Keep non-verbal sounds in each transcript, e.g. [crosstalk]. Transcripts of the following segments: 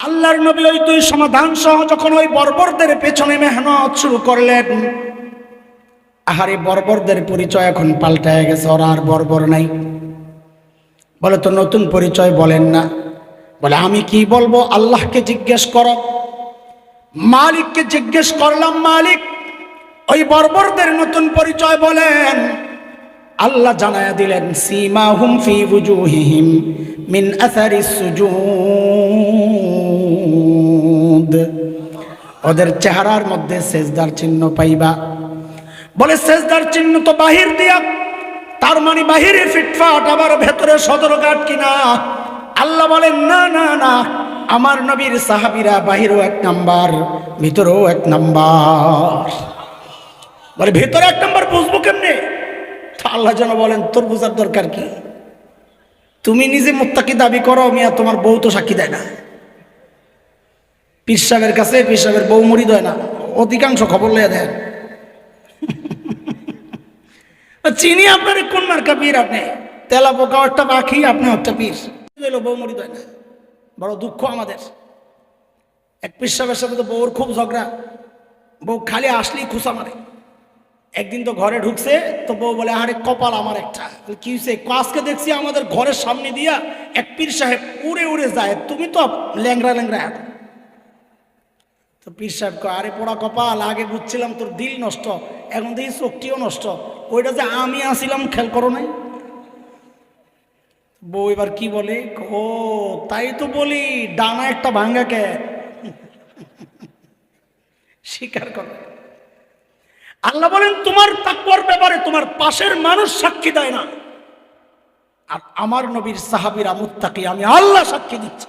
আল্লাহর নবী ওই দুই সমাধান সহ যখন ওই বর্বরদের পেছনে মেহনত শুরু করলেন, আহারে বর্বরদের পরিচয় এখন পাল্টায় গেছে, ওরা আর বর্বর নাই। বলে তো নতুন পরিচয় বলেন না। বলে, আমি কি বলব? আল্লাহকে জিজ্ঞেস করো। মালিককে জিজ্ঞেস করলাম, মালিক, ওই বর্বরদের নতুন পরিচয় বলেন। আল্লাহ জানায়া দিলেন সীমা হুম ফি বুজুহিহিম মিন আসারি সুজুদ ওদের চেহারার মধ্যে সেজদার চিহ্ন পাইবা। বলে, সেজদার চিহ্ন তো বাহির দিয়া, তার মানে বাহিরে ফিটফাট, আবার ভেতরে সদর সদরঘাট কিনা আল্লাহ বলেন, না না না, আমার নবীর সাহাবিরা বাহিরও এক নাম্বার, ভিতরেও এক নাম্বার। বলে, ভেতরে এক নাম্বার বুঝব কেমনে? আল্লাহ যেন বলেন, তোর বোঝার দরকার কি? তুমি নিজে মুত্তাকি দাবি করো, মিয়া, তোমার বউ তো সাক্ষী দেয় না। পীর সাহেবের কাছে, পীর সাহেবের বউ মরি দেয় না। অধিকাংশ খবর লইয়া দেন। চিনি আপনার কোন মার্কা পীর আপনি? তেলা পোকা একটা পাখি, আপনি একটা পীর। বউ মরি দেয় না। বড় দুঃখ আমাদের। এক পীর সাহেবের সাথে তো বউর খুব ঝগড়া। বউ খালি আসলেই খুশা মারে। একদিন তো ঘরে ঢুকছে, তো বউ বলে আরে কপাল আমার একটা। কি হয়েছে আজকে দেখছি আমাদের ঘরের সামনে দিয়া এক পীর সাহেব উড়ে উড়ে যায়। তুমি তো ল্যাংরা ল্যাংরা হাঁটো তো পীর সাহেব আরে পোড়া কপাল, আগে বুঝছিলাম তোর দিল নষ্ট, এখন দেখি চোখটিও নষ্ট। ওইটা যে আমি আসিলাম খেয়াল করো নাই? বউ এবার কি বলে? ও তাই তো বলি, ডানা একটা ভাঙ্গাকে স্বীকার করো। আল্লাহ বলেন, তোমার তাকওয়ার ব্যাপারে তোমার পাশের মানুষ সাক্ষী দেয় না। আর আমার নবীর সাহাবীরা মুত্তাকি, আমি আল্লাহ সাক্ষী দিচ্ছি।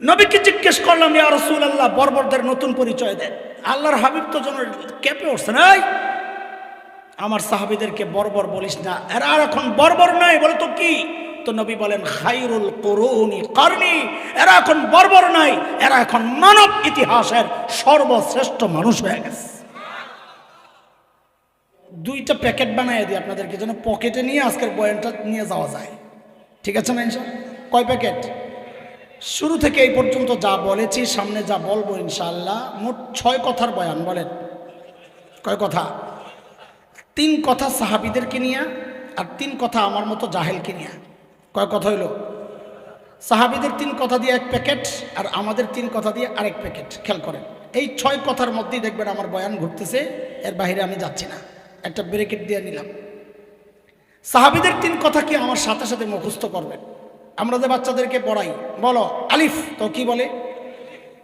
নবীকে জিজ্ঞেস করলাম, ইয়া রসুল আল্লাহ বর্বরদের নতুন পরিচয় দেন। আল্লাহর হাবিব তো যেন কেঁপে উঠছে নাই আমার সাহাবিদেরকে বর্বর বলিস না। এরা আর এখন বর্বর নাই, বলে তো কি? তো নবী বলেন, খাইরুল করুনি কারনি, এরা এখন বর্বর নাই, এরা এখন মানব ইতিহাসের সর্বশ্রেষ্ঠ মানুষ হয়ে গেছে। দুইটা প্যাকেট বানাই দিই আপনাদেরকে, যেন পকেটে নিয়ে আজকের বয়ানটা নিয়ে যাওয়া যায়। ঠিক আছে না কয় প্যাকেট? শুরু থেকে এই পর্যন্ত যা বলেছি, সামনে যা বলব ইনশাল্লাহ মোট ছয় কথার বয়ান, বলেন। কয় কথা? তিন কথা সাহাবিদেরকে নিয়ে আর তিন কথা আমার মতো জাহেলকে নিয়ে। কয় কথা হইল? সাহাবিদের তিন কথা দিয়ে এক প্যাকেট আর আমাদের তিন কথা দিয়ে আরেক প্যাকেট, খেয়াল করেন। এই ছয় কথার মধ্যেই দেখবেন আমার বয়ান ঘুরতেছে, এর বাইরে আমি যাচ্ছি না। একটা ব্রেকেট দিয়ে নিলাম। সাহাবিদের তিন কথা কি আমার সাথে সাথে মুখস্থ করবেন? আমরা যে বাচ্চাদেরকে পড়াই, বলো, আলিফ, তো কি বলে?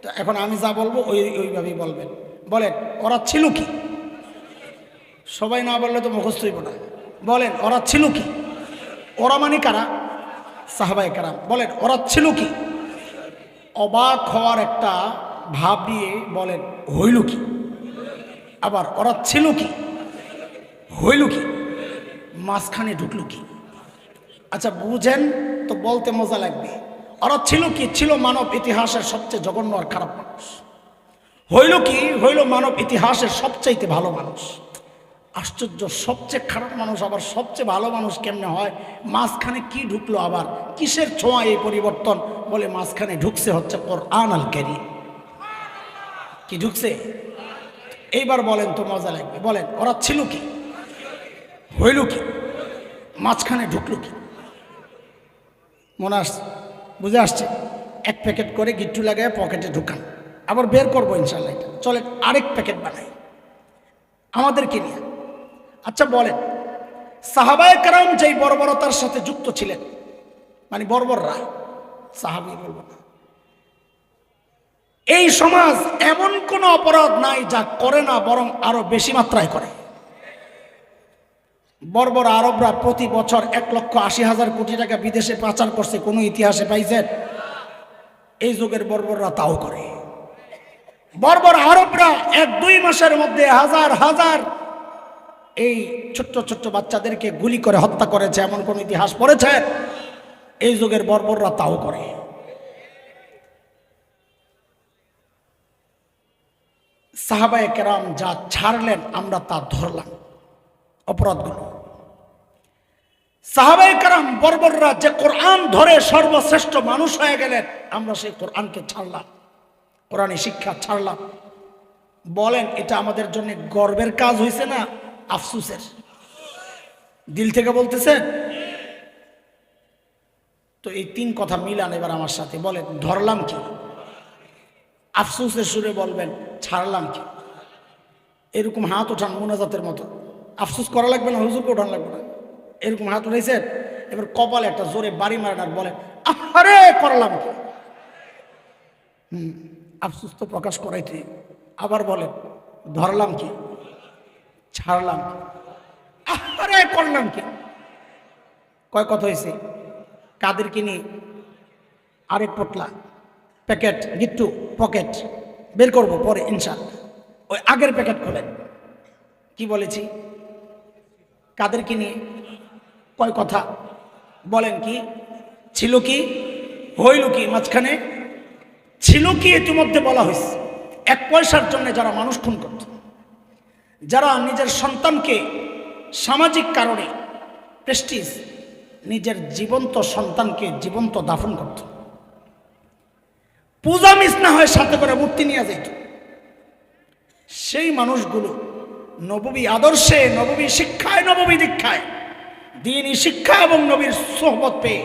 তো এখন আমি যা বলব ওই, ওইভাবেই বলবেন। বলেন, ওরা ছিল কি? সবাই না বললে তো মুখস্থ হইব না। বলেন, ওরা ছিল কি? ওরা মানে কারা? সাহাবাই কারাম। বলেন, ওরা ছিল কি? অবাক হওয়ার একটা ভাব নিয়ে বলেন, হইল কি? আবার, ওরা ছিল কি? হইল কি? মাঝখানে ঢুকলো কি? আচ্ছা বুঝেন তো বলতে মজা লাগবে। ওরা ছিল কি? ছিল মানব ইতিহাসের সবচেয়ে জঘন্য আর খারাপ মানুষ। হইল কি? হইল মানব ইতিহাসের সবচাইতে ভালো মানুষ। আশ্চর্য, সবচেয়ে খারাপ মানুষ, আবার সবচেয়ে ভালো মানুষ কেমনে হয়? মাঝখানে কি ঢুকলো আবার? কিসের ছোঁয়া এই পরিবর্তন বলে মাঝখানে ঢুকছে হচ্ছে কোরআন আল ক্যারি কি ঢুকছে? এইবার বলেন তো মজা লাগবে। বলেন, ওরা ছিল কি? হইল কি? মাঝখানে ঢুকলো কি? মনে আসছে। বুঝে আসছে। এক প্যাকেট করে গিট্টু লাগায় পকেটে ঢুকান। আবার বের করব ইনশাল্লাহ এটা। চলে আরেক প্যাকেট বানাই। আমাদেরকে নিয়ে। আচ্ছা বলেন, সাহাবায় কারাম যেই বর্বরতার সাথে যুক্ত ছিলেন মানে বর্বররা, সাহাবি বলব না, এই সমাজ এমন কোনো অপরাধ নাই যা করে না, বরং আরও বেশি মাত্রায় করে। বর্বর আরবরা প্রতি বছর এক লক্ষ আশি হাজার কোটি টাকা বিদেশে পাচার করছে, কোনো ইতিহাসে পাইছেন? এই যুগের বর্বররা তাও করে। বর্বর আরবরা এক দুই মাসের মধ্যে হাজার হাজার এই ছোট্ট ছোট্ট বাচ্চাদেরকে গুলি করে হত্যা করেছে, এমন কোন ইতিহাস পড়েছে? এই যুগের বর্বররা তাও করে। সাহাবায়ে কেরাম যা ছাড়লেন, আমরা তা ধরলাম। অপরাধগুলো। সাহাবায়ে কেরাম বর্বররা যে কোরআন ধরে সর্বশ্রেষ্ঠ মানুষ হয়ে গেলেন, আমরা সেই কোরআনকে ছাড়লাম, কোরআনী শিক্ষা ছাড়লাম। বলেন, এটা আমাদের জন্য গর্বের কাজ হয়েছে না আফসুসের? দিল থেকে বলতেছেন? তো এই তিন কথা মিলান এবার আমার সাথে, বলেন, ধরলাম কি? আফসুসের সুরে বলবেন, ছাড়লাম কি? এরকম হাত ওঠান মোনাজাতের মতো। আফসুস করা লাগবে না, হুজুরকে ওঠান লাগবে না। এরকম হাত উঠাইছেন এবার কপালে একটা জোরে বাড়ি মারেন আর বলেন আরে করলাম কি? আফসুস তো প্রকাশ করাইতে। আবার বলেন ধরলাম কি? ছাড়লাম কি? আরে করলাম কি? কয় কথা হয়েছে কাদের কিনি আরেক পটলা, প্যাকেট, গিট্টু, পকেট, বের করব পরে ইনশাল ওই আগের প্যাকেট খোলেন। কি বলেছি? কাদের নিয়ে? কয় কথা? বলেন কি? ছিল কি? হইল কি? মাঝখানে? ছিল কি ইতিমধ্যে বলা হয়েছে এক পয়সার জন্য যারা মানুষ খুন করত, যারা নিজের সন্তানকে সামাজিক কারণে প্রেস্টিজ নিজের জীবন্ত সন্তানকে জীবন্ত দাফন করত। পূজা মিস না হয় সাথে করে মূর্তি নিয়ে যেত সেই মানুষগুলো নববী আদর্শে, নববী শিক্ষায়, নববী দীক্ষায়। দিনই শিক্ষা এবং নবীর সোহবত পেয়ে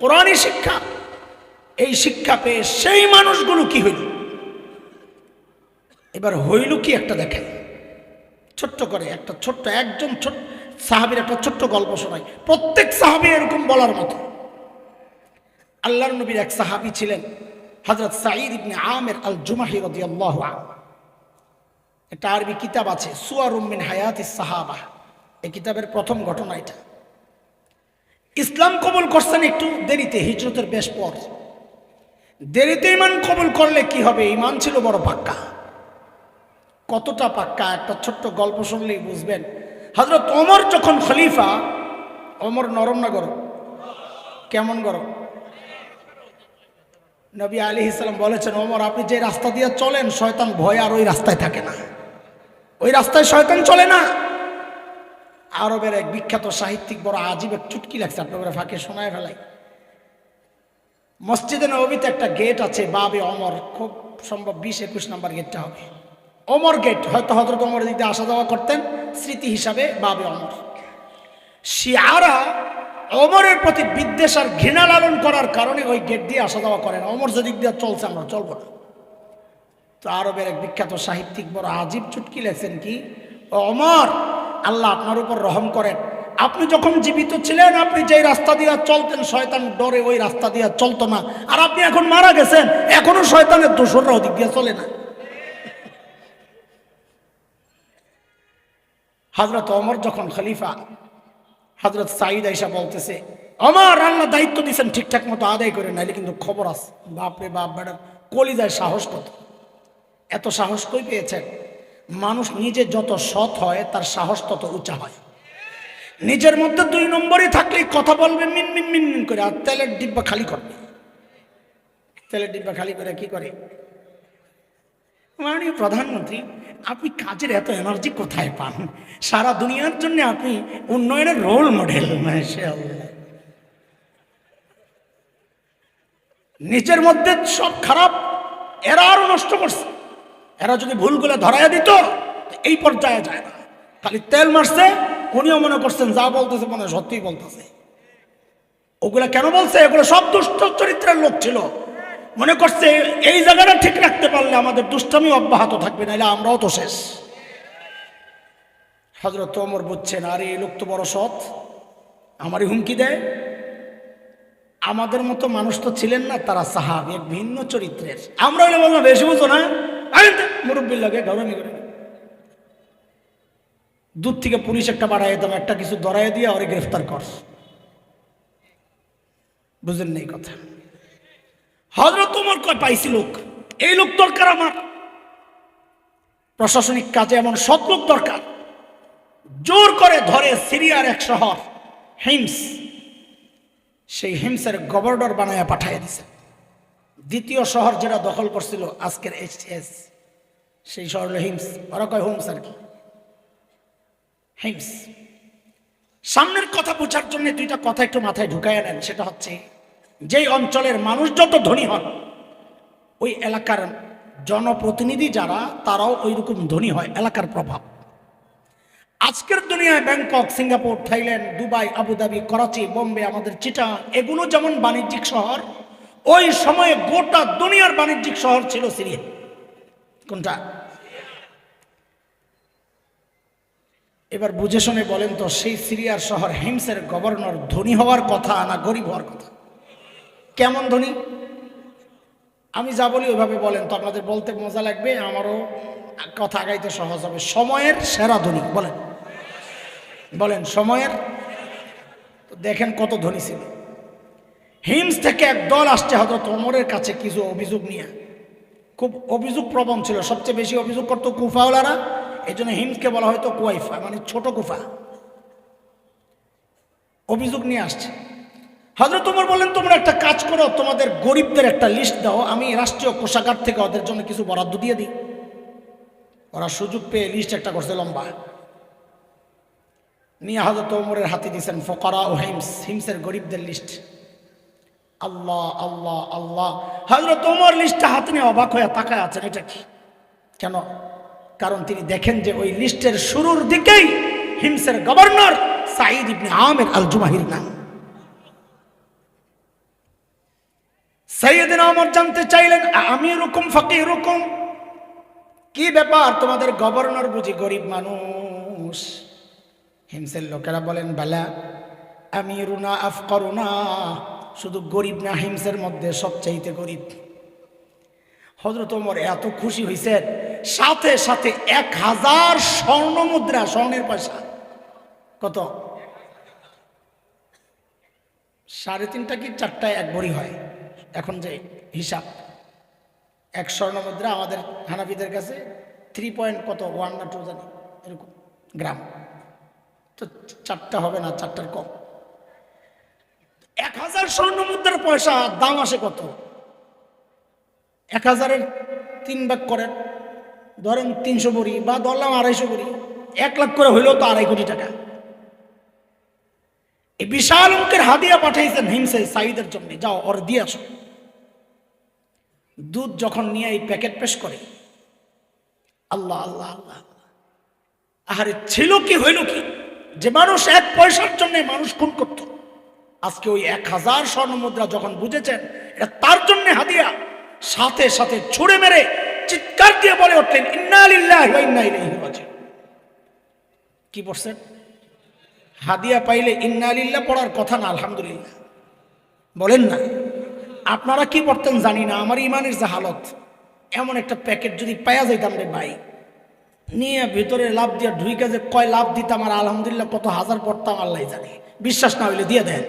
কোরআনী শিক্ষা। এই শিক্ষা পেয়ে সেই মানুষগুলো কি হইল? এবার হইল কি একটা দেখেন। ছোট্ট করে একটা ছোট্ট, একজন ছোট সাহাবির একটা ছোট্ট গল্প শোনাই। প্রত্যেক সাহাবি এরকম বলার মতো। আল্লাহর নবীর এক সাহাবি ছিলেন হজরত সাঈদ ইবনে আমের আল জুমাহি রাদিয়াল্লাহু আনহু। একটা আরবি কিতাব আছে, সুয়ারুম মিন হায়াতিস সাহাবা। এই কিতাবের প্রথম ঘটনা এটা। ইসলাম কবুল করছেন একটু দেরিতে, হিজরতের বেশ পর। দেরিতে ইমান কবুল করলে কি হবে? ইমান ছিল বড় পাক্কা। কতটা পাক্কা? একটা ছোট্ট গল্প শুনলেই বুঝবেন। হজরত ওমর যখন খলিফা, ওমর নরম না গরম? কেমন গরম? নবী আলী ইসলাম বলেছেন, ওমর, আপনি যে রাস্তা দিয়ে চলেন, শয়তান ভয় আর ওই রাস্তায় থাকে না। ওই রাস্তায় শয়তান চলে না? আরবের এক বিখ্যাত সাহিত্যিক বড় আজীব এক চুটকি লাগছে আপনার ফাঁকে শোনায় ফেলাই। মসজিদে নবীতে একটা গেট আছে, বাবে অমর, খুব সম্ভব বিশ একুশ নাম্বার গেটটা হবে। অমর গেট হয়তো হজরত অমর দিক আসা যাওয়া করতেন, স্মৃতি হিসাবে বাবে অমর। শিয়ারা অমরের প্রতি বিদ্বেষ আর ঘৃণা লালন করার কারণে ওই গেট দিয়ে আসা যাওয়া করেন। অমর যেদিক দিয়ে চলছে, আমরা চলবো না। তো আরবের এক বিখ্যাত সাহিত্যিক বড় আজীব চুটকি লেখছেন কি অমর, আল্লাহ আপনার উপর রহম করেন। আপনি যখন জীবিত ছিলেন, আপনি যেই রাস্তা দিয়ে চলতেন, শয়তান ডরে ওই রাস্তা দিয়ে চলতো না। আর আপনি এখন মারা গেছেন, এখনও শয়তানের দোসররা ওদিক দিয়ে চলে না। হজরত অমর যখন খলিফা হজরত সাইদ আইসা বলতেছে আমার আল্লাহ দায়িত্ব দিয়েছেন ঠিকঠাক মতো আদায় করে, নাইলে কিন্তু খবর আছে বাপরে বাপ বেড়া কলিজায় সাহস কত? এত সাহস কই পেয়েছেন? মানুষ নিজে যত সৎ হয়, তার সাহস তত উঁচা হয়। নিজের মধ্যে দুই নম্বরই থাকলেই কথা বলবে, মিন মিন মিন মিন করে, আর তেলের ডিব্বা খালি করবে। তেলের ডিব্বা খালি করে কি করে? মাননীয় প্রধানমন্ত্রী, আপনি কাজের এত এনার্জি কোথায় পান? সারা দুনিয়ার জন্য আপনি উন্নয়নের রোল মডেল। নিজের মধ্যে সব খারাপ এরা আরও নষ্ট করছে। এরা যদি ভুলগুলো ধরাইয়া দিত এই পর্যায়ে যায় না। খালি তেল মারছে, উনিও মনে করছেন, যা বলতেছে মনে সত্যিই বলতেছে। ওগুলা কেন বলছে? এগুলো সব দুষ্ট চরিত্রের লোক ছিল। মনে করছে, এই জায়গাটা ঠিক রাখতে পারলে আমাদের দুষ্টামি অব্যাহত থাকবে নাহলে আমরাও তো শেষ। হজরত অমর বুঝছেন আরে এই লোক তো বড় সৎ। আমারই হুমকি দেয়। আমাদের মতো মানুষ তো ছিলেন না, তারা সাহাব, এক ভিন্ন চরিত্রের। আমরা বললাম, বেশি বুঝো না। মুরব্বীর লাগে গরমই করে। দূর থেকে পুলিশ একটা বাড়াই দাম একটা কিছু ধরাই দিয়ে ওরে গ্রেফতার কর বুঝেন নেই কথা? হজরত তোমার কয়, পাইছি লোক। এই লোক দরকার আমার। প্রশাসনিক কাজে এমন সৎ লোক দরকার। জোর করে ধরে সিরিয়ার এক শহর হিমস সেই হিমসের গভর্নর বানায়া পাঠাইয়া দিছে। দ্বিতীয় শহর যেটা দখল করছিল আজকের এইচ এস সেই শহর হলো হিমস ওরা কয় হোমস আর কি? হিমস সামনের কথা বোঝার জন্য দুইটা কথা একটু মাথায় ঢুকাইয়া নেন। সেটা হচ্ছে, যেই অঞ্চলের মানুষ যত ধনী হন, ওই এলাকার জনপ্রতিনিধি যারা, তারাও ওই রকম ধনী হয়, এলাকার প্রভাব। আজকের দুনিয়ায় Bangkok, Singapore, Thailand, Dubai, Abu Dhabi, Karachi, Bombay, আমাদের চিটা, এগুলো যেমন বাণিজ্যিক শহর ওই সময়ে গোটা দুনিয়ার বাণিজ্যিক শহর ছিল সিরিয়া। কোনটা? এবার বুঝে শুনে বলেন তো, সেই সিরিয়ার শহর হিমসের গভর্নর ধনী হওয়ার কথা না গরিব হওয়ার কথা? কেমন ধনী? আমি যা বলি ওইভাবে বলেন তো, আপনাদের বলতে মজা লাগবে, আমারও কথা আগাইতে সহজ হবে। সময়ের সেরা ধনী, বলেন। বলেন, সময়ের? দেখেন কত ধনী ছিল। হিমস থেকে এক দল আসছে হয়তো ওমরের কাছে কিছু অভিযোগ নিয়ে। খুব অভিযোগ প্রবণ ছিল, সবচেয়ে বেশি অভিযোগ করতো কুফাওয়ালারা এই জন্য হিমসকে বলা হয়তো কুয়াইফা মানে ছোট কুফা। অভিযোগ নিয়ে আসছে। হজরত তোমার বললেন, তোমরা একটা কাজ করো, তোমাদের গরিবদের একটা লিস্ট দাও, আমি রাষ্ট্রীয় কোষাগার থেকে ওদের জন্য কিছু বরাদ্দ দিয়ে দিই। ওরা সুযোগ পেয়ে লিস্ট একটা করছে লম্বা। নিয়ে হজরত ওমরের হাতে দিয়েছেন ফকরা ও হিমস, হিমসের গরিবদের লিস্ট আল্লাহ আল্লাহ আল্লাহ। হজরত ওমর লিস্টটা হাতে নিয়ে অবাক হয়ে তাকায় আছেন, এটা কি? কেন? কারণ তিনি দেখেন যে ওই লিস্টের শুরুর দিকেই হিমসের গভর্নর সাইদ ইবনে আমের আল জুমাহির নাম। সৈয়দিন আমর জানতে চাইলেন আমি এরকম ফাঁকি এরকম কি ব্যাপার? তোমাদের গভর্নর বুঝি গরিব মানুষ। হিমসের লোকেরা বলেন, বেলা আমি রুনা আফ করুনা শুধু গরিব না হিমসের মধ্যে সবচাইতে গরিব। হজরত ওমর এত খুশি হয়েছেন সাথে সাথে এক হাজার স্বর্ণ মুদ্রা, স্বর্ণের পয়সা। কত? সাড়ে তিনটা কি চারটায় এক বড়ি হয়? এখন যে হিসাব, এক স্বর্ণ মুদ্রা আমাদের হানাফিদের কাছে থ্রি পয়েন্ট কত? ওয়ান না টু জানি, এরকম, গ্রাম। তো চারটা হবে না, চারটার কম। এক হাজার স্বর্ণ মুদ্রার পয়সা, দাম আসে কত? এক হাজারের তিন ভাগ করেন, ধরেন তিনশো বড়ি বা ধরলাম আড়াইশো বড়ি এক লাখ করে হইলেও তো আড়াই কোটি টাকা। এই বিশাল অঙ্কের হাদিয়া পাঠাইছেন হিমসে সাইদের জন্য, যাও ওর দিয়ে আসো। দুধ যখন নিয়ে এই প্যাকেট পেশ করে আল্লাহ আল্লাহ আল্লাহ আল্লাহ। আহারে ছিল কি, হইল কি? যে মানুষ এক পয়সার জন্য মানুষ খুন করত। আজকে ওই এক হাজার স্বর্ণ মুদ্রা যখন বুঝেছেন, এটা তার জন্য হাদিয়া। সাথে সাথে ছুড়ে মেরে চিৎকার দিয়ে বলে উঠলেন কি পড়ছেন? হাদিয়া পাইলে ইন্না লিল্লাহ পড়ার কথা না, আলহামদুলিল্লাহ। বলেন না। আপনারা কি পড়তেন জানি না, আমার ইমানের যে হালত, এমন একটা প্যাকেট যদি পাওয়া যাইতাম রে ভাই, নিয়ে ভিতরে লাভ দিয়ে ঢুইকে যে কয় লাভ দিতাম আর আলহামদুলিল্লাহ কত হাজার পড়তাম আল্লাহ জানে। বিশ্বাস না হইলে দিয়ে দেন।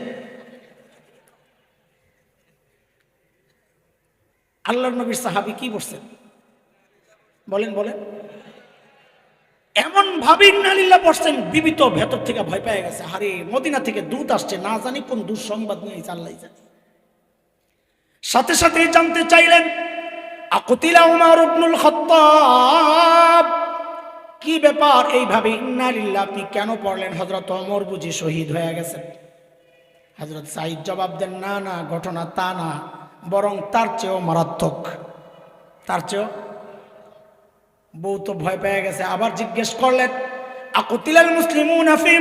আল্লাহর নবীর সাহাবি কি বলছেন বলেন বলেন। এমন ভাবে ইন্নালিল্লাহ পড়ছেন বিবিত ভেতর থেকে ভয় পেয়ে গেছে। আরে, মদিনা থেকে দূত আসছে, না জানি কোন দুঃসংবাদ নিয়ে আল্লাহ জানে সাথে সাথে জানতে চাইলেন, আকুতিলা উমার ইবনুল খাত্তাব, কি ব্যাপার এইভাবে ইন্নালিল্লাহ আপনি কেন পড়লেন? হজরত অমর বুঝি শহীদ হয়ে গেছেন। হজরত সাইদ জবাব দেন, না না, ঘটনা তা না। বরং তার চেয়েও মারাত্মক। তার চেয়েও? বউ তো ভয় পেয়ে গেছে। আবার জিজ্ঞেস করলেন, আকুতিলাল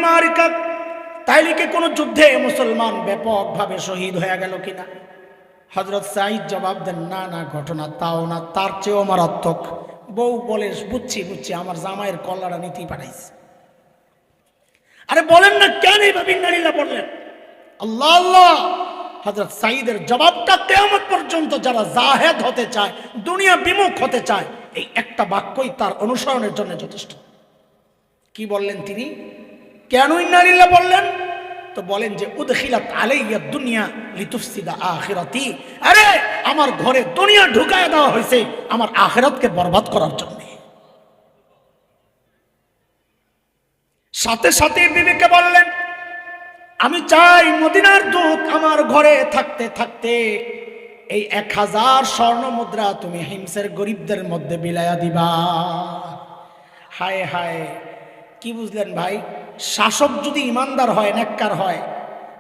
মারিকা তাইলে কি কোনো যুদ্ধে মুসলমান ব্যাপকভাবে শহীদ হয়ে গেল কিনা? হজরত সাইদ জবাব দেন, না না, ঘটনা তাও না, তার চেয়েও মারাত্মক। বউ বলে, বুঝছি বুঝছি, আমার জামাইয়ের কল্লাটা নীতি পাঠাইছে আরে বলেন না কেন এইভাবে নারীরা বললেন? আল্লাহ আল্লাহ! হজরত সাইদের জবাবটা কেমন পর্যন্ত যারা জাহেদ হতে চায়, দুনিয়া বিমুখ হতে চায়, এই একটা বাক্যই তার অনুসরণের জন্য যথেষ্ট। কি বললেন তিনি? কেন ইন্নারিল্লাহ বললেন? তো বলেন যে, উদখিলাত আলাইয়া দুনিয়া লিতুফসিদা আখিরাতি। আরে, আমার ঘরে দুনিয়া ঢুকায় দেওয়া হয়েছে, আমার আখেরাতকে বরবাদ করার জন্য। সাথে সাথে বিবেকে বললেন আমি চাই মদিনার দূত আমার ঘরে থাকতে থাকতে এই এক হাজার স্বর্ণ মুদ্রা তুমি হিমসের গরিবদের মধ্যে বিলায়া দিবা। হায় হায়, কি বুঝলেন ভাই? শাসক যদি ইমানদার হয়, নেককার হয়,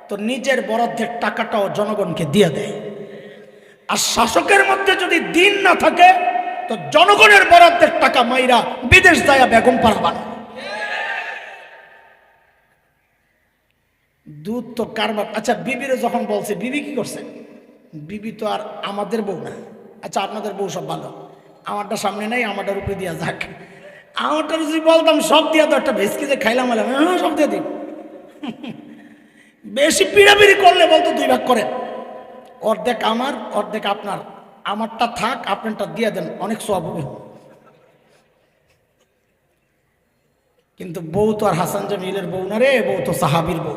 তো নিজের বরাদ্দের টাকাটাও জনগণকে দিয়ে দেয়। আর শাসকের মধ্যে যদি দিন না থাকে, তো জনগণের বরাদ্দের টাকা মাইরা বিদেশ যায় বেগম পারবান দুধ তো কারবার আচ্ছা বিবিরে যখন বলছে, বিবি কি করছে? বিবি তো আর আমাদের বউ না। আচ্ছা আপনাদের বউ সব ভালো। আমারটা সামনে নেই, আমারটার উপরে দিয়া যাক। আমারটা যদি বলতাম, সব দিয়া তো একটা ভেসকি যে খাইলাম হলাম হ্যাঁ সব দিয়ে দিন [laughs] বেশি পিড়াপিড়ি করলে বলতো দুই ভাগ করেন অর্ধেক আমার, অর্ধেক আপনার। আমারটা থাক, আপনারটা দিয়ে দেন, অনেক সব হবে। কিন্তু বউ তো আর হাসান জামিলের বউ না রে, বউ তো সাহাবির বউ।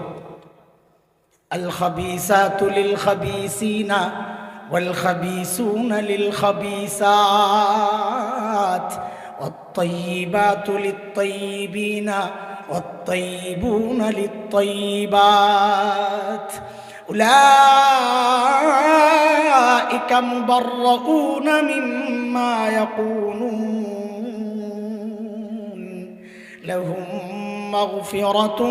الخبيثات للخبيثين والخبيثون للخبيثات والطيبات للطيبين والطيبون للطيبات أولئك مبرؤون مما يقولون لهم مغفرة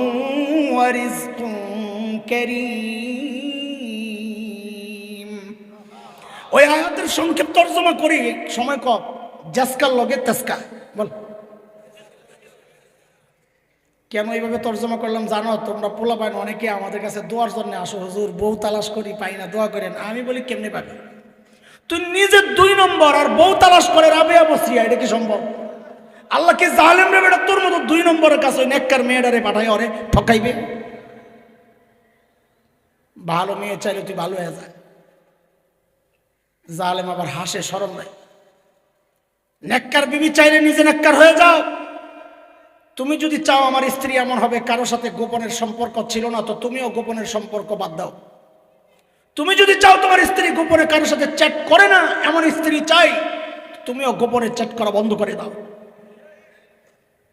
ورزق করিম। ওই আয়াতের সংক্ষেপ তর্জমা করি, সময় কম। জাসকার লগে তেসকা বল। কেন এইভাবে তর্জমা করলাম জানো? তোমরা পোলা পাইন অনেকে আমাদের কাছে দোয়ার জন্য আসো। হুজুর, বউ তালাশ করি, পাই না, দোয়া করেন। আমি বলি, কেমনে পাবি? তুই নিজে দুই নম্বর আর বউ তালাশ করে রাবেয়া বসিয়া এটা কি সম্ভব? আল্লাহকে জালেম রে বেটা? তোর মতো দুই নম্বরের কাছে নেককার মেয়েটারে পাঠাই অরে ঠকাইবে? ভালো মেয়ে চাইলে তুই ভালো হয়ে যা। জালেম আবার হাসে, সরম নাই। নেককার বিবি চাইলে নিজে নেককার হয়ে যাও। তুমি যদি চাও আমার স্ত্রী এমন হবে, কারও সাথে গোপনের সম্পর্ক ছিল না, তো তুমিও গোপনের সম্পর্ক বাদ দাও। তুমি যদি চাও তোমার স্ত্রী গোপনে কারোর সাথে চ্যাট করে না, এমন স্ত্রী চাই তুমিও গোপনে চ্যাট করা বন্ধ করে দাও।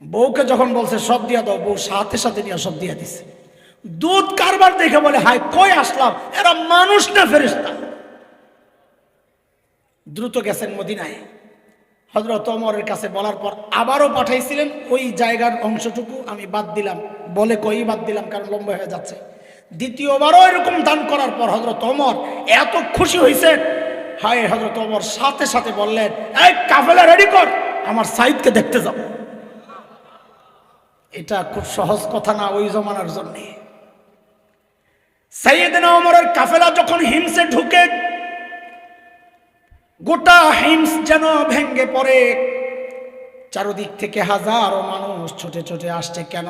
বউকে যখন বলছে, সব দিয়া দাও, বউ সাথে সাথে নিয়ে সব দিয়া দিছে। দুধ কারবার দেখে বলে হাই কই আসলাম? এরা মানুষ না ফেরিস্তা দ্রুত গেছেন মদিনায়। হজরত অমরের কাছে বলার পর আবারও পাঠাইছিলেন, ওই জায়গার অংশটুকু আমি বাদ দিলাম। বলে কই বাদ দিলাম, কারণ লম্বা হয়ে যাচ্ছে। দ্বিতীয়বারও এরকম দান করার পর হজরত অমর এত খুশি হয়েছেন হায় হজরত অমর সাথে সাথে বললেন, এই কাফেলা রেডি কর, আমার সাইদকে দেখতে যাব এটা খুব সহজ কথা না ওই জমানার জন্যে। সাইয়েদিনা অমরের কাফেলা যখন হিমসে ঢুকে, গোটা হিমস যেন ভেঙ্গে পড়ে। চারদিক থেকে হাজারো মানুষ ছোটে ছোটে আসছে, কেন?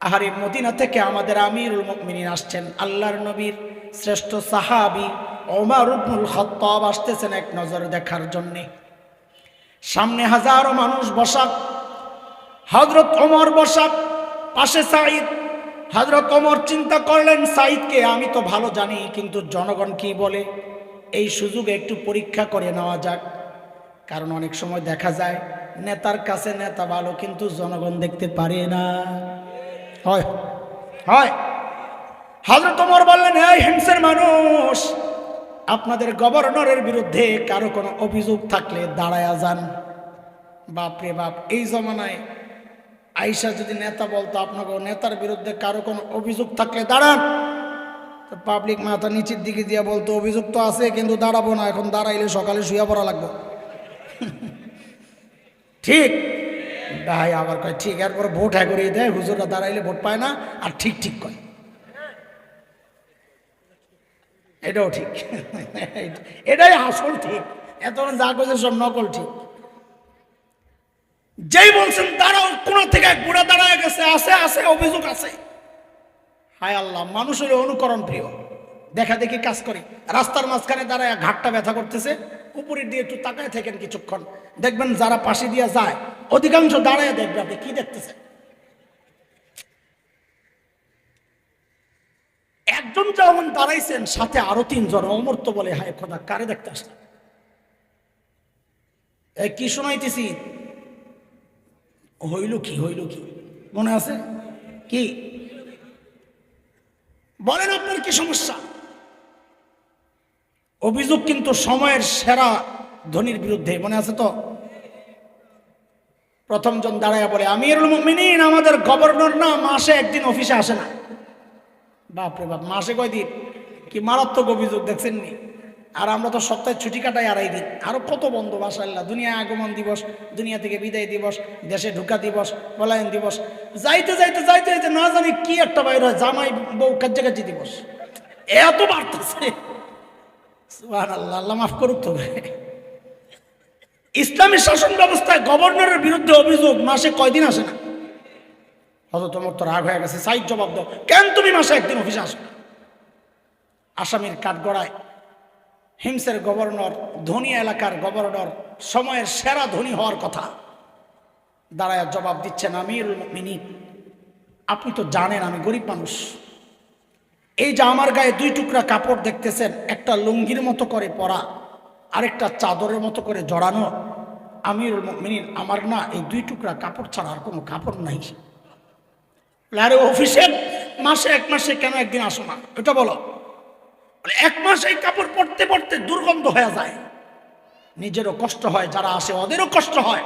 আহারে মদিনা থেকে আমাদের আমিরুল মুমিনিন আসছেন, আল্লাহর নবীর শ্রেষ্ঠ সাহাবি ওমর ইবনুল খত্তাব আসতেছেন এক নজর দেখার জন্যে। সামনে হাজারো মানুষ বসা হজরত ওমর বসা পাশে সাইদ হজরত ওমর চিন্তা করলেন সাইদকে আমি তো ভালো জানি, কিন্তু জনগণ কি বলে? এই সুযোগে একটু পরীক্ষা করে নেওয়া যাক। কারণ অনেক সময় দেখা যায়, নেতার কাছে নেতা ভালো, কিন্তু জনগণ দেখতে পারে না। হয় হয়। হজরত ওমর বললেন, এই হিংসের মানুষ, আপনাদের গভর্নরের বিরুদ্ধে কারও কোনো অভিযোগ থাকলে দাঁড়ায়া যান। বাপরে বাপ, এই জমানায় আইসা যদি নেতা বলতো আপনাকে, নেতার বিরুদ্ধে কারও কোনো অভিযোগ থাকলে দাঁড়ান। তো পাবলিক মাথা নিচের দিকে দিয়ে বলতো, অভিযোগ তো আছে, কিন্তু দাঁড়াবো না, এখন দাঁড়াইলে সকালে শুয়ে পড়া লাগবে। [laughs] ঠিক? ভাই, আবার কয়, ঠিক, এরপর ভোট হ্যাঁ করিয়ে দেয়, হুজুররা দাঁড়াইলে ভোট পায় না, আর ঠিক ঠিক কয়। এটাও ঠিক। [laughs] এটাই আসল ঠিক। এত যা করছে সব নকল ঠিক। যেই বলছেন, দাঁড়াও, কোন থেকে বুড়া দাঁড়ায় গেছে, আছে আছে, অভিযোগ আছে। হায় আল্লাহ, মানুষের অনুকরণ প্রিয়। দেখা দেখি কাজ করে। রাস্তার মাঝখানে দাঁড়ায় ঘাটটা ব্যথা করতেছে। উপরের দিয়ে একটু তাকায় থাকেন কিছুক্ষণ। দেখবেন যারা পাশে দিয়ে যায়, অধিকাংশ দাঁড়ায় দেখবে, আপনি কি দেখতেছেন? একজন যেমন দাঁড়াইছেন, সাথে আরও তিনজন অমর তো বলে, হায় খোদা, কারে দেখতে আসলাম? এই কি শোনাইতেছি? হইল কি হইল কি? মনে আছে? কি? বলেন আপনার কি সমস্যা? অভিযোগ কিন্তু সময়ের সেরা ধনির বিরুদ্ধে, মনে আছে তো? প্রথম জন দাঁড়ায় বলে, আমিরুল মুমিনিন, আমাদের গভর্নর না, মাসে একদিন অফিসে আসে না। বাপরে বাপ, মাসে কয়দিন? কি মারাত্মক অভিযোগ দেখছেন নি আর আমরা তো সপ্তাহে ছুটি কাটাই আড়াই দিন। আরও কত বন্ধ বাসাল্লাহ দুনিয়ায় আগমন দিবস দুনিয়া থেকে বিদায় দিবস দেশে ঢুকা দিবস পলায়ন দিবস। যাইতে যাইতে যাইতে যাইতে না জানি কি একটা বাইর হয় জামাই বউ কাজ্জাকাজি দিবস। এত বাড়তেছে। সুবহানাল্লাহ, আল্লাহ মাফ করুক তো ইসলামী শাসন ব্যবস্থায় গভর্নরের বিরুদ্ধে অভিযোগ মাসে কয়দিন আসে না? হয়তো তোমার তো রাগ হয়ে গেছে সাইড জবাব দাও। কেন তুমি মাসে একদিন অফিসে আসো? আসামির কাঠগড়ায় হিমসের গভর্নর, ধনী এলাকার গভর্নর, সময়ের সেরা ধনী হওয়ার কথা। দাঁড়ায় জবাব দিচ্ছেন আমির মিনি আপনি তো জানেন আমি গরিব মানুষ। এই যে আমার গায়ে দুই টুকরা কাপড় দেখতেছেন, একটা লুঙ্গির মতো করে পরা, আরেকটা চাদরের মতো করে জড়ানো, আমিরুল মিনিন আমার না এই দুই টুকরা কাপড় ছাড়া আর কোনো কাপড় নাই। আরে অফিসে মাসে এক মাসে কেন একদিন আসো না? এটা বলো। এক মাস এই কাপড় পরতে পরতে দুর্গন্ধ হয়ে যায়। নিজেরও কষ্ট হয়, যারা আসে ওদেরও কষ্ট হয়।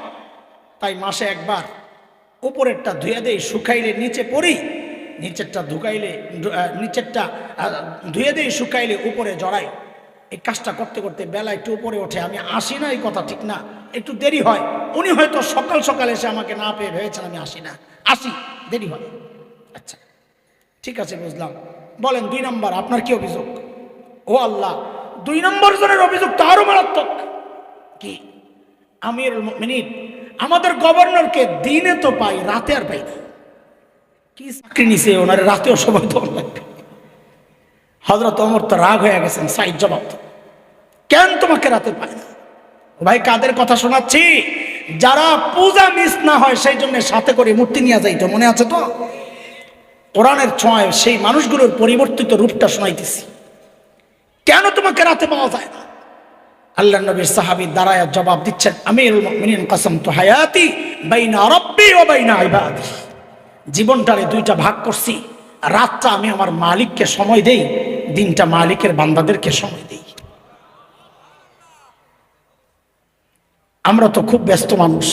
তাই মাসে একবার উপরেরটা ধুয়ে দেই, শুকাইলে নিচে পড়ি নিচেরটা ধুকাইলে নিচেরটা ধুয়ে দেই, শুকাইলে উপরে জড়াই। এই কাজটা করতে করতে বেলা একটু উপরে ওঠে, আমি আসি না, এই কথা ঠিক না। একটু দেরি হয়, উনি হয়তো সকাল সকাল এসে আমাকে না পেয়ে ভেবেছেন আমি আসি না। আসি, দেরি হয়। আচ্ছা ঠিক আছে, বুঝলাম। বলেন দুই নম্বর, আপনার কি অভিযোগ? ও আল্লাহ, দুই নম্বর জনের অভিযোগ তো আরও মারাত্মক। কি? আমির মিনিট আমাদের গভর্নরকে দিনে তো পাই, রাতে আর পাই না। কি চাকরি নিছে ওনার? রাতেও সবাই তো হজরত অমর তো রাগ হয়ে গেছেন সাইড জবাব কেন তোমাকে রাতে পায় না? ভাই, কাদের কথা শোনাচ্ছি? যারা পূজা মিস না হয়, সেই জন্য সাথে করে মূর্তি নিয়ে যাইতো, মনে আছে তো? কোরআনের ছোঁয়ায় সেই মানুষগুলোর পরিবর্তিত রূপটা শোনাইতেছি। কেন তোমাকে রাতে পাওয়া যায় না? আল্লাহ নবীর সাহাবী দাঁড়ায় জবাব দিচ্ছেন, আমিরুল মুমিনিন কসম তো হায়াতি বাইনা রব্বি ও বাইনা ইবাদি। জীবনটারে দুইটা ভাগ করছি, রাতটা আমি আমার মালিককে সময় দেই, দিনটা মালিকের বান্দাদেরকে সময় দেই। আমরা তো খুব ব্যস্ত মানুষ।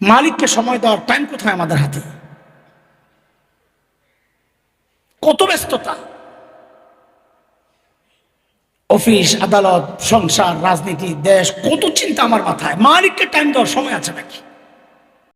মালিককে সময় দেওয়ার টাইম কোথায় আমাদের হাতে? কত ব্যস্ততা? অফিস, আদালত, সংসার, রাজনীতি, দেশ, কত চিন্তা আমার মাথায়। মালিককে টাইম দেওয়ার সময় আছে নাকি?